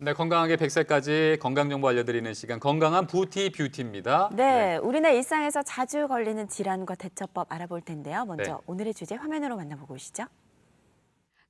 네, 건강하게 100세까지 건강 정보 알려드리는 시간 건강한 부티 뷰티입니다. 네, 우리네 일상에서 자주 걸리는 질환과 대처법 알아볼 텐데요. 먼저 네. 오늘의 주제 화면으로 만나보고 오시죠.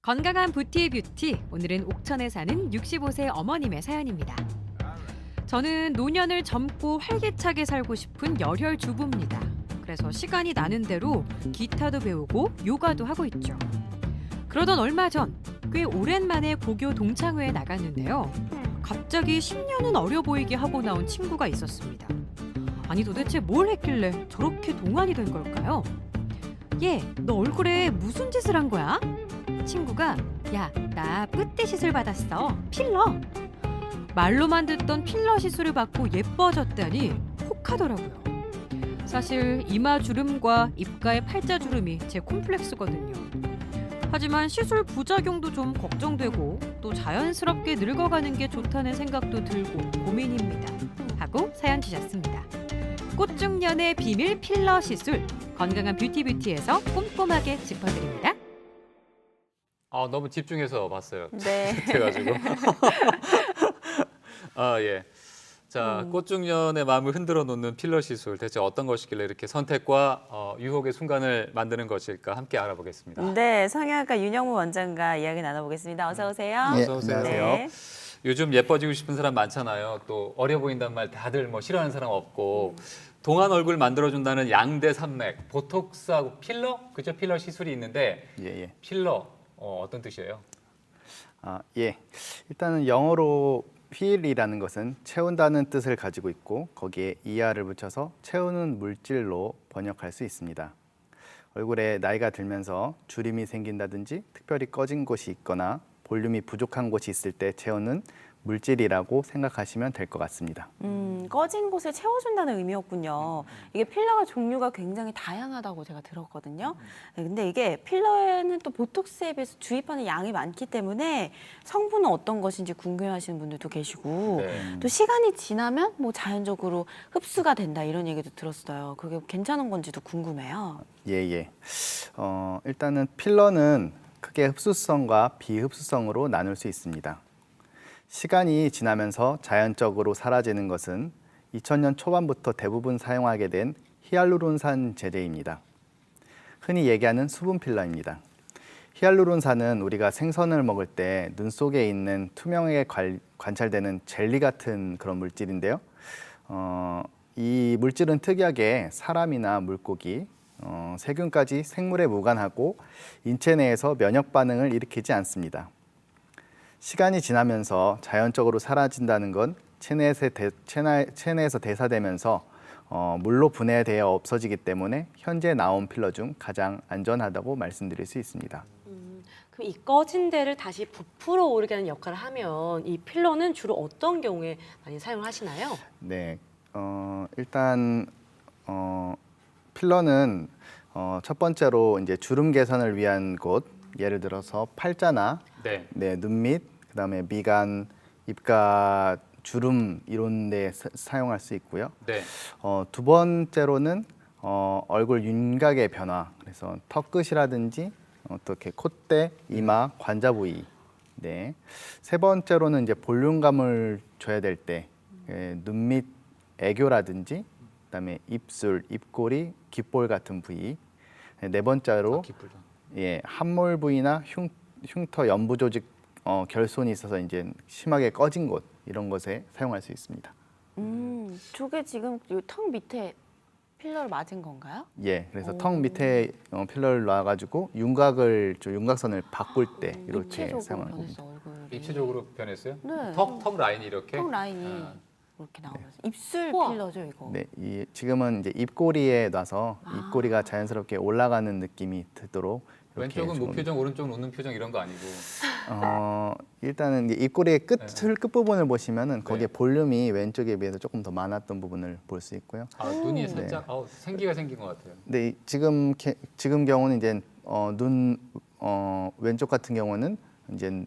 건강한 부티 뷰티 오늘은 옥천에 사는 65세 어머님의 사연입니다. 저는 노년을 젊고 활기차게 살고 싶은 열혈 주부입니다. 그래서 시간이 나는 대로 기타도 배우고 요가도 하고 있죠. 그러던 얼마 전 꽤 오랜만에 고교 동창회에 나갔는데요. 갑자기 10년은 어려 보이게 하고 나온 친구가 있었습니다. 아니 도대체 뭘 했길래 저렇게 동안이 된 걸까요? 얘, 너 얼굴에 무슨 짓을 한 거야? 친구가 야, 나 뿌띠 시술 받았어. 필러. 말로만 듣던 필러 시술을 받고 예뻐졌다니 혹하더라고요. 사실 이마 주름과 입가의 팔자 주름이 제 콤플렉스거든요. 하지만 시술 부작용도 좀 걱정되고 또 자연스럽게 늙어가는 게 좋다는 생각도 들고 고민입니다. 하고 사연 주셨습니다. 꽃중년의 비밀 필러 시술 건강한 뷰티 뷰티에서 꼼꼼하게 짚어드립니다. 아, 너무 집중해서 봤어요. 네. 해가지고. 아 예. 자, 음. 꽃중년의 마음을 흔들어 놓는 필러 시술 대체 어떤 것이길래 이렇게 선택과 어, 유혹의 순간을 만드는 것일까 함께 알아보겠습니다. 네, 성형외과 윤영무 원장과 이야기 나눠보겠습니다. 어서 오세요. 예, 어서 오세요. 네. 요즘 예뻐지고 싶은 사람 많잖아요. 또 어려 보인단 말 다들 뭐 싫어하는 사람 없고 동안 얼굴 만들어준다는 양대 산맥, 보톡스하고 필러, 그죠? 필러 시술이 있는데 예, 예. 필러 어, 어떤 뜻이에요? 아, 예. 일단은 영어로 필이라는 것은 채운다는 뜻을 가지고 있고 거기에 ER을 붙여서 채우는 물질로 번역할 수 있습니다. 얼굴에 나이가 들면서 주름이 생긴다든지 특별히 꺼진 곳이 있거나 볼륨이 부족한 곳이 있을 때 채우는 물질이라고 생각하시면 될 것 같습니다. 음, 꺼진 곳을 채워준다는 의미였군요. 이게 필러가 종류가 굉장히 다양하다고 제가 들었거든요. 네, 근데 이게 필러에는 또 보톡스에 비해서 주입하는 양이 많기 때문에 성분은 어떤 것인지 궁금해하시는 분들도 계시고 네. 또 시간이 지나면 뭐 자연적으로 흡수가 된다 이런 얘기도 들었어요. 그게 괜찮은 건지도 궁금해요. 예, 예. 어, 일단은 필러는 크게 흡수성과 비흡수성으로 나눌 수 있습니다. 시간이 지나면서 자연적으로 사라지는 것은 2000년 초반부터 대부분 사용하게 된 히알루론산 제제입니다. 흔히 얘기하는 수분 필러입니다. 히알루론산은 우리가 생선을 먹을 때 눈 속에 있는 투명하게 관- 관찰되는 젤리 같은 그런 물질인데요. 어, 이 물질은 특이하게 사람이나 물고기, 어, 세균까지 생물에 무관하고 인체 내에서 면역 반응을 일으키지 않습니다. 시간이 지나면서 자연적으로 사라진다는 건 체내에서, 대, 체내, 체내에서 대사되면서 어, 물로 분해되어 없어지기 때문에 현재 나온 필러 중 가장 안전하다고 말씀드릴 수 있습니다. 그럼 이 꺼진 데를 다시 부풀어 오르게 하는 역할을 하면 이 필러는 주로 어떤 경우에 많이 사용하시나요? 네, 어, 일단 어, 필러는 어, 첫 번째로 이제 주름 개선을 위한 곳, 예를 들어서 팔자나 네. 네, 눈 밑, 그다음에 미간, 입가 주름 이런 데 사- 사용할 수 있고요. 네. 어, 두 번째로는 어, 얼굴 윤곽의 변화, 그래서 턱 끝이라든지 어떻게 콧대, 이마, 관자 부위. 네. 세 번째로는 이제 볼륨감을 줘야 될 때, 예, 눈밑 애교라든지, 그다음에 입술, 입꼬리, 귓볼 같은 부위. 네, 네 번째로 좀. 예, 함몰 부위나 흉, 흉터 연부 조직 어, 결손이 있어서 이제 심하게 꺼진 곳 이런 것에 사용할 수 있습니다. 음, 저게 지금 이 턱 밑에 필러를 맞은 건가요? 예, 그래서 오. 턱 밑에 어, 필러를 놔가지고 윤곽을 좀 윤곽선을 바꿀 때 이렇게 입체적으로 사용하는 변했어 겁니다. 얼굴이. 입체적으로 변했어요? 네. 턱, 턱 라인이 이렇게? 턱 라인이 아. 이렇게 나오면서 입술 우와. 필러죠 이거. 네, 이, 지금은 이제 입꼬리에 놔서 아. 입꼬리가 자연스럽게 올라가는 느낌이 들도록 이렇게 왼쪽은 좀, 무표정, 오른쪽은 웃는 표정 이런 거 아니고. 어, 일단은 이제 입꼬리의 끝을 끝 부분을 보시면은 거기에 네. 볼륨이 왼쪽에 비해서 조금 더 많았던 부분을 볼 수 있고요. 아, 눈이 살짝 아우, 생기가 생긴 것 같아요. 근데 이- 지금 게- 지금 경우는 이제 어, 눈 어, 왼쪽 같은 경우는 이제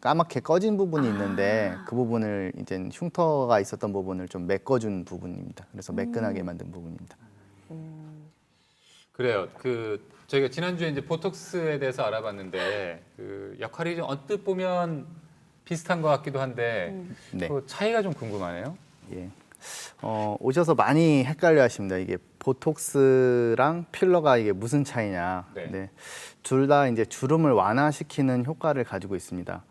까맣게 꺼진 부분이 있는데 그 부분을 이제 흉터가 있었던 부분을 좀 메꿔준 부분입니다. 그래서 매끈하게 만든 부분입니다. 그래요. 그 저희가 지난주에 이제 보톡스에 대해서 알아봤는데 그 역할이 좀 언뜻 보면 비슷한 것 같기도 한데 네. 그 차이가 좀 궁금하네요. 예. 어, 오셔서 많이 헷갈려 하십니다. 이게 보톡스랑 필러가 이게 무슨 차이냐. 네. 둘 다 이제 주름을 완화시키는 효과를 가지고 있습니다.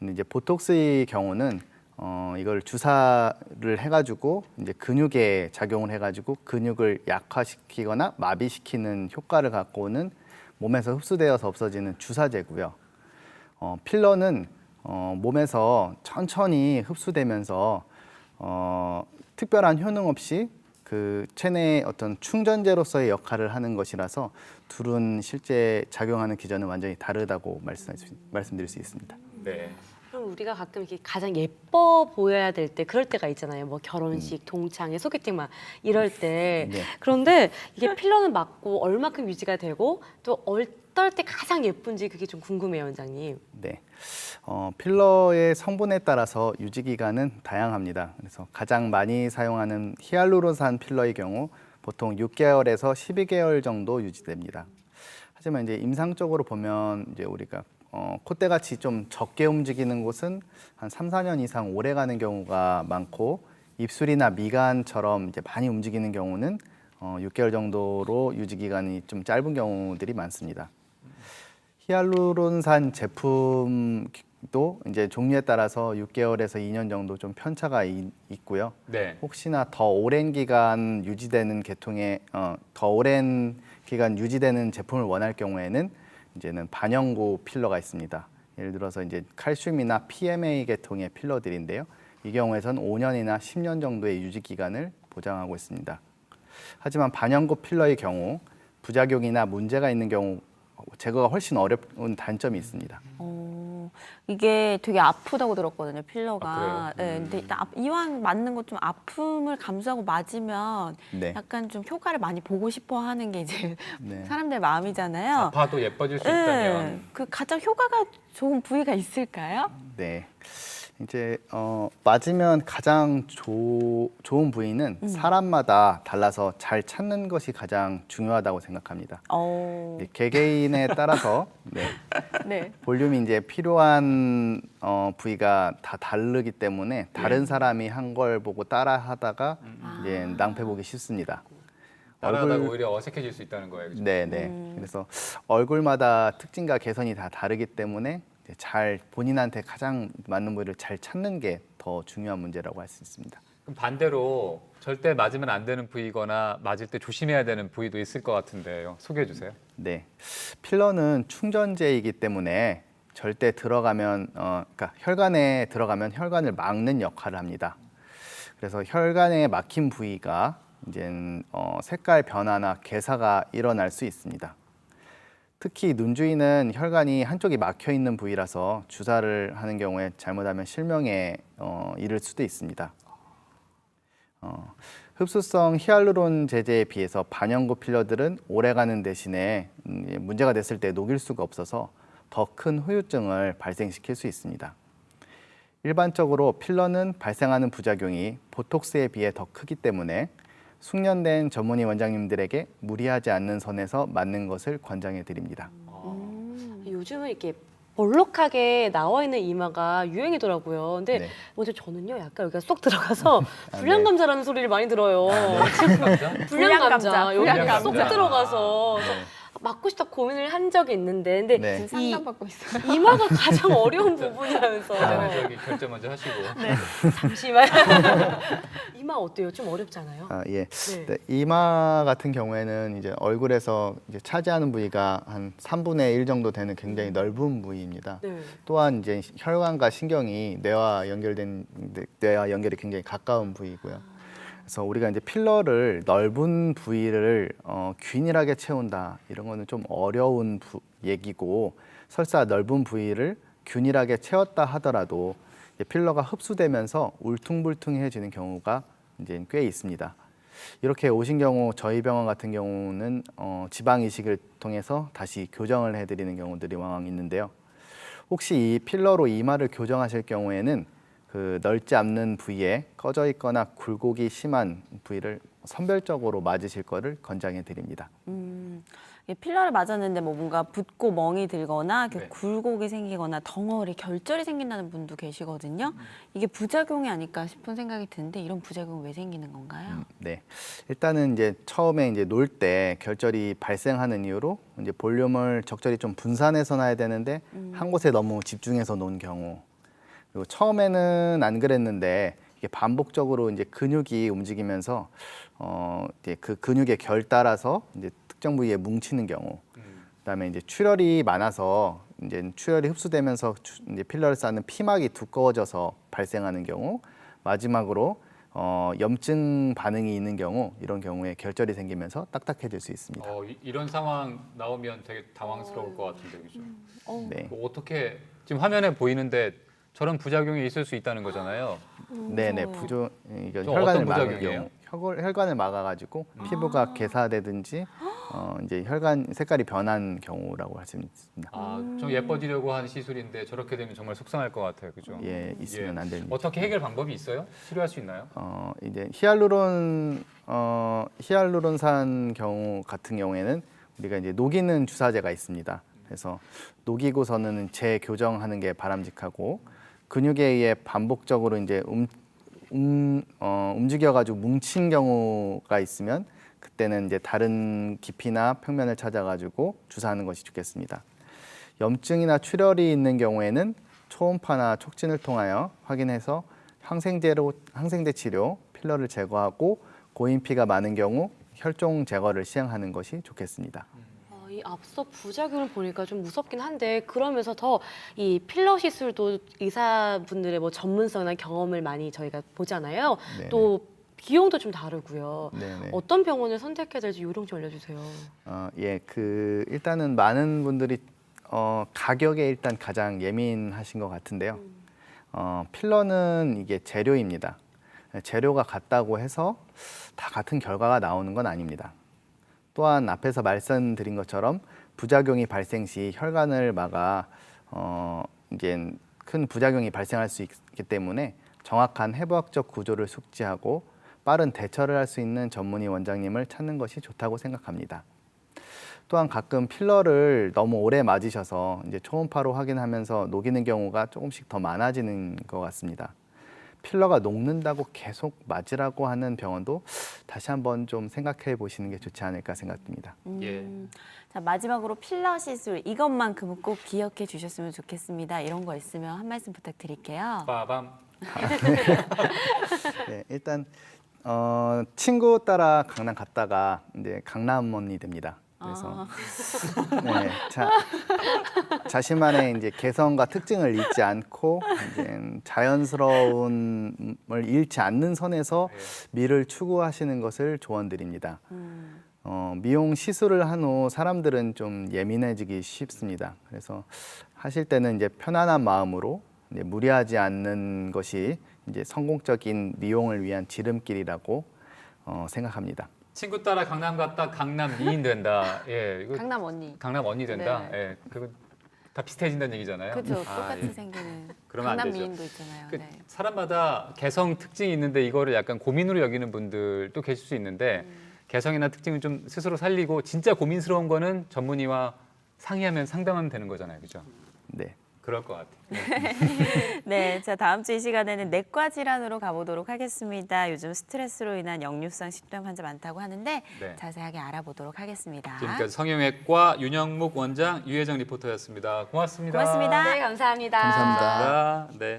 근데 이제 보톡스의 경우는 어, 이걸 주사를 해가지고 이제 근육에 작용을 해가지고 근육을 약화시키거나 마비시키는 효과를 갖고 오는 몸에서 흡수되어서 없어지는 주사제고요. 어, 필러는 어, 몸에서 천천히 흡수되면서 어, 특별한 효능 없이 그 체내의 어떤 충전재로서의 역할을 하는 것이라서 둘은 실제 작용하는 기전은 완전히 다르다고 말씀, 말씀드릴 수 있습니다. 네. 그럼 우리가 가끔 이렇게 가장 예뻐 보여야 될 때 그럴 때가 있잖아요. 뭐 결혼식, 동창회, 소개팅 막 이럴 때. 네. 그런데 이게 필러는 맞고 얼마큼 유지가 되고 또 어떨 때 가장 예쁜지 그게 좀 궁금해요, 원장님. 네. 어, 필러의 성분에 따라서 유지 기간은 다양합니다. 그래서 가장 많이 사용하는 히알루론산 필러의 경우 보통 6개월에서 12개월 정도 유지됩니다. 하지만 이제 임상적으로 보면 이제 우리가 어, 콧대 같이 좀 적게 움직이는 곳은 한 3, 4년 이상 오래 가는 경우가 많고 입술이나 미간처럼 이제 많이 움직이는 경우는 어, 6개월 정도로 유지 기간이 좀 짧은 경우들이 많습니다. 히알루론산 제품도 이제 종류에 따라서 6개월에서 2년 정도 좀 편차가 이- 있고요. 네. 혹시나 더 오랜 기간 유지되는 계통의 어, 더 오랜 기간 유지되는 제품을 원할 경우에는 이제는 반영구 필러가 있습니다. 예를 들어서 이제 칼슘이나 PMA 계통의 필러들인데요. 이 경우에선 5년이나 10년 정도의 유지 기간을 보장하고 있습니다. 하지만 반영구 필러의 경우 부작용이나 문제가 있는 경우 제거가 훨씬 어려운 단점이 있습니다. 어, 이게 되게 아프다고 들었거든요, 필러가. 아? 네, 근데 일단 아- 이왕 맞는 것 좀 아픔을 감수하고 맞으면 네. 약간 좀 효과를 많이 보고 싶어 하는 게 이제 네. 사람들 마음이잖아요. 아파도 예뻐질 수 네, 있다면 그 가장 효과가 좋은 부위가 있을까요? 네. 이제 어, 맞으면 가장 조, 좋은 부위는 사람마다 달라서 잘 찾는 것이 가장 중요하다고 생각합니다. 어, 이제 개개인에 따라서 네, 네. 볼륨이 이제 필요한 어, 부위가 다 다르기 때문에 다른 사람이 한 걸 보고 따라하다가 이제 낭패 보기 쉽습니다. 따라하다가 얼굴- 오히려 어색해질 수 있다는 거예요. 그죠? 네, 네. 그래서 얼굴마다 특징과 개선이 다 다르기 때문에 잘 본인한테 가장 맞는 부위를 잘 찾는 게 더 중요한 문제라고 할 수 있습니다. 그럼 반대로 절대 맞으면 안 되는 부위거나 맞을 때 조심해야 되는 부위도 있을 것 같은데요. 소개해 주세요. 네, 필러는 충전제이기 때문에 절대 들어가면 어, 그러니까 혈관에 들어가면 혈관을 막는 역할을 합니다. 그래서 혈관에 막힌 부위가 이제 어, 색깔 변화나 개사가 일어날 수 있습니다. 특히 눈 주위는 혈관이 한쪽이 막혀 있는 부위라서 주사를 하는 경우에 잘못하면 실명에 어, 이를 수도 있습니다. 어, 흡수성 히알루론 제제에 비해서 반영구 필러들은 오래가는 대신에 음, 예, 문제가 됐을 때 녹일 수가 없어서 더 큰 후유증을 발생시킬 수 있습니다. 일반적으로 필러는 발생하는 부작용이 보톡스에 비해 더 크기 때문에 숙련된 전문의 원장님들에게 무리하지 않는 선에서 맞는 것을 권장해 드립니다. 요즘은 이렇게 볼록하게 나와 있는 이마가 유행이더라고요. 근데 네. 먼저 저는요, 약간 여기가 쏙 들어가서 아, 불량 네. 감자라는 소리를 많이 들어요. 감자? 불량 불량 감자 감자, 여기가 불량 쏙 감자. 들어가서 맞고 싶다 고민을 한 적이 있는데, 근데 네. 지금 이 상담받고 있어요. 이마가 가장 어려운 부분이라면서 전에 저기 결제 먼저 하시고. 잠시만 이마 어때요? 좀 어렵잖아요. 아, 예. 네. 네, 이마 같은 경우에는 이제 얼굴에서 이제 차지하는 부위가 한 3분의 1 정도 되는 굉장히 넓은 부위입니다. 네. 또한 이제 혈관과 신경이 뇌와 연결된 뇌와 연결이 굉장히 가까운 부위고요. 그래서 우리가 이제 필러를 넓은 부위를 어, 균일하게 채운다 이런 거는 좀 어려운 부, 얘기고 설사 넓은 부위를 균일하게 채웠다 하더라도 필러가 흡수되면서 울퉁불퉁해지는 경우가 이제 꽤 있습니다. 이렇게 오신 경우 저희 병원 같은 경우는 어, 지방 이식을 통해서 다시 교정을 해드리는 경우들이 왕왕 있는데요. 혹시 이 필러로 이마를 교정하실 경우에는 그 넓지 않는 부위에 꺼져 있거나 굴곡이 심한 부위를 선별적으로 맞으실 거를 권장해 드립니다. 음, 이게 필러를 맞았는데 뭐 뭔가 붓고 멍이 들거나 이렇게 네. 굴곡이 생기거나 덩어리 결절이 생긴다는 분도 계시거든요. 이게 부작용이 아닐까 싶은 생각이 드는데 이런 부작용 왜 생기는 건가요? 네. 일단은 이제 처음에 이제 놀 때 결절이 발생하는 이유로 이제 볼륨을 적절히 좀 분산해서 놔야 되는데 한 곳에 너무 집중해서 놓은 경우. 그리고 처음에는 안 그랬는데 이게 반복적으로 이제 근육이 움직이면서 어 이제 그 근육의 결 따라서 이제 특정 부위에 뭉치는 경우. 그다음에 이제 출혈이 많아서 이제 출혈이 흡수되면서 추- 이제 필러를 쌓는 피막이 두꺼워져서 발생하는 경우 마지막으로 어, 염증 반응이 있는 경우 이런 경우에 결절이 생기면서 딱딱해질 수 있습니다. 어, 이, 이런 상황 나오면 되게 당황스러울 것 같은데 그죠? 어, 네, 뭐 어떻게 지금 화면에 보이는데 저런 부작용이 있을 수 있다는 거잖아요. 네, 네, 무서워요. 부조 이게 좀 혈관을 부작용이에요? 경우, 혈관, 혈관을 막아가지고 피부가 개사되든지 어, 이제 혈관 색깔이 변한 경우라고 할 수 있습니다. 아, 좀 예뻐지려고 한 시술인데 저렇게 되면 정말 속상할 것 같아요, 그죠? 예, 있으면 예. 안 됩니다. 어떻게 해결 방법이 있어요? 치료할 수 있나요? 어, 이제 히알루론 어, 히알루론산 경우 같은 경우에는 우리가 이제 녹이는 주사제가 있습니다. 그래서 녹이고서는 재교정하는 게 바람직하고 근육에 의해 반복적으로 이제 움, 움, 어, 움직여가지고 뭉친 경우가 있으면 그때는 이제 다른 깊이나 평면을 찾아가지고 주사하는 것이 좋겠습니다. 염증이나 출혈이 있는 경우에는 초음파나 촉진을 통하여 확인해서 항생제로 항생제 치료, 필러를 제거하고 고인 피가 많은 경우 혈종 제거를 시행하는 것이 좋겠습니다. 앞서 부작용을 보니까 좀 무섭긴 한데 그러면서 더 이 필러 시술도 의사분들의 뭐 전문성이나 경험을 많이 저희가 보잖아요. 네네. 또 비용도 좀 다르고요. 네네. 어떤 병원을 선택해야 될지 요령 좀 알려주세요. 어, 예, 그 일단은 많은 분들이 어, 가격에 일단 가장 예민하신 것 같은데요. 어, 필러는 이게 재료입니다. 재료가 같다고 해서 다 같은 결과가 나오는 건 아닙니다. 또한 앞에서 말씀드린 것처럼 부작용이 발생 시 혈관을 막아 어, 이제 큰 부작용이 발생할 수 있기 때문에 정확한 해부학적 구조를 숙지하고 빠른 대처를 할 수 있는 전문의 원장님을 찾는 것이 좋다고 생각합니다. 또한 가끔 필러를 너무 오래 맞으셔서 이제 초음파로 확인하면서 녹이는 경우가 조금씩 더 많아지는 것 같습니다. 필러가 녹는다고 계속 맞으라고 하는 병원도 다시 한번 좀 생각해 보시는 게 좋지 않을까 생각됩니다. 예. 음, 자 마지막으로 필러 시술 이것만큼은 꼭 기억해 주셨으면 좋겠습니다. 이런 거 있으면 한 말씀 부탁드릴게요. 빠밤. 네, 일단 어, 친구 따라 강남 갔다가 이제 강남원이 됩니다. 그래서 네, 자, 자신만의 이제 개성과 특징을 잃지 않고 이제 자연스러움을 잃지 않는 선에서 미를 추구하시는 것을 조언드립니다. 음, 어, 미용 시술을 한 후 사람들은 좀 예민해지기 쉽습니다. 그래서 하실 때는 이제 편안한 마음으로 이제 무리하지 않는 것이 이제 성공적인 미용을 위한 지름길이라고 어, 생각합니다. 친구 따라 강남 갔다 강남 미인 된다. 예, 이거 강남 언니. 강남 언니 된다. 네. 예, 그거 다 비슷해진다는 얘기잖아요. 그렇죠. 아, 똑같이 예. 생기는 그러면 안 강남 되죠. 미인도 있잖아요. 그 네. 사람마다 개성 특징이 있는데 이거를 약간 고민으로 여기는 분들도 계실 수 있는데 음. 개성이나 특징을 좀 스스로 살리고 진짜 고민스러운 거는 전문의와 상의하면 상담하면 되는 거잖아요, 그죠? 네. 그럴 것 같아요. 네, 자 다음 주 이 시간에는 내과 질환으로 가보도록 하겠습니다. 요즘 스트레스로 인한 역류성 식도염 환자 많다고 하는데 네. 자세하게 알아보도록 하겠습니다. 지금까지 성형외과 윤영묵 원장, 유혜정 리포터였습니다. 고맙습니다. 고맙습니다. 네, 감사합니다. 감사합니다. 네,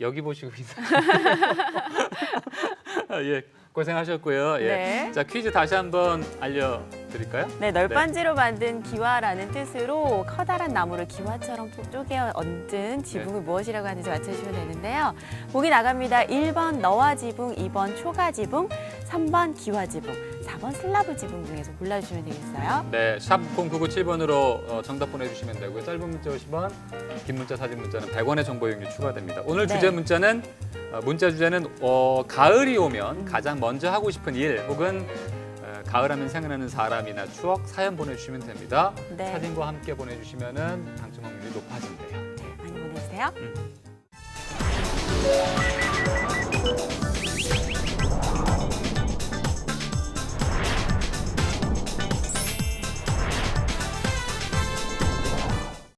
여기 보시고 인사. 아, 예, 고생하셨고요. 예. 네. 자 퀴즈 다시 한번 알려드릴까요? 네, 널빤지로 만든 기와라는 뜻으로 커다란 나무를 기와처럼 쪼개 얹은 지붕을 무엇이라고 하는지 맞춰주시면 되는데요. 보기 나갑니다. 1번 너와 지붕, 2번 초가 지붕, 3번 기와 지붕, 4번 슬라브 지붕 중에서 골라주시면 되겠어요. 네, 샵 0997번으로 어, 정답 보내주시면 되고요. 짧은 문자 50원, 긴 문자, 사진 문자는 100원의 정보 이용료 추가됩니다. 오늘 네. 주제 문자는 어, 문자 주제는 어, 가을이 오면 가장 먼저 하고 싶은 일 혹은 어, 가을하면 생각나는 사람이나 추억, 사연 보내주시면 됩니다. 네. 사진과 함께 보내주시면 은 당첨 확률이 높아진대요. 네, 많이 보내주세요. 음.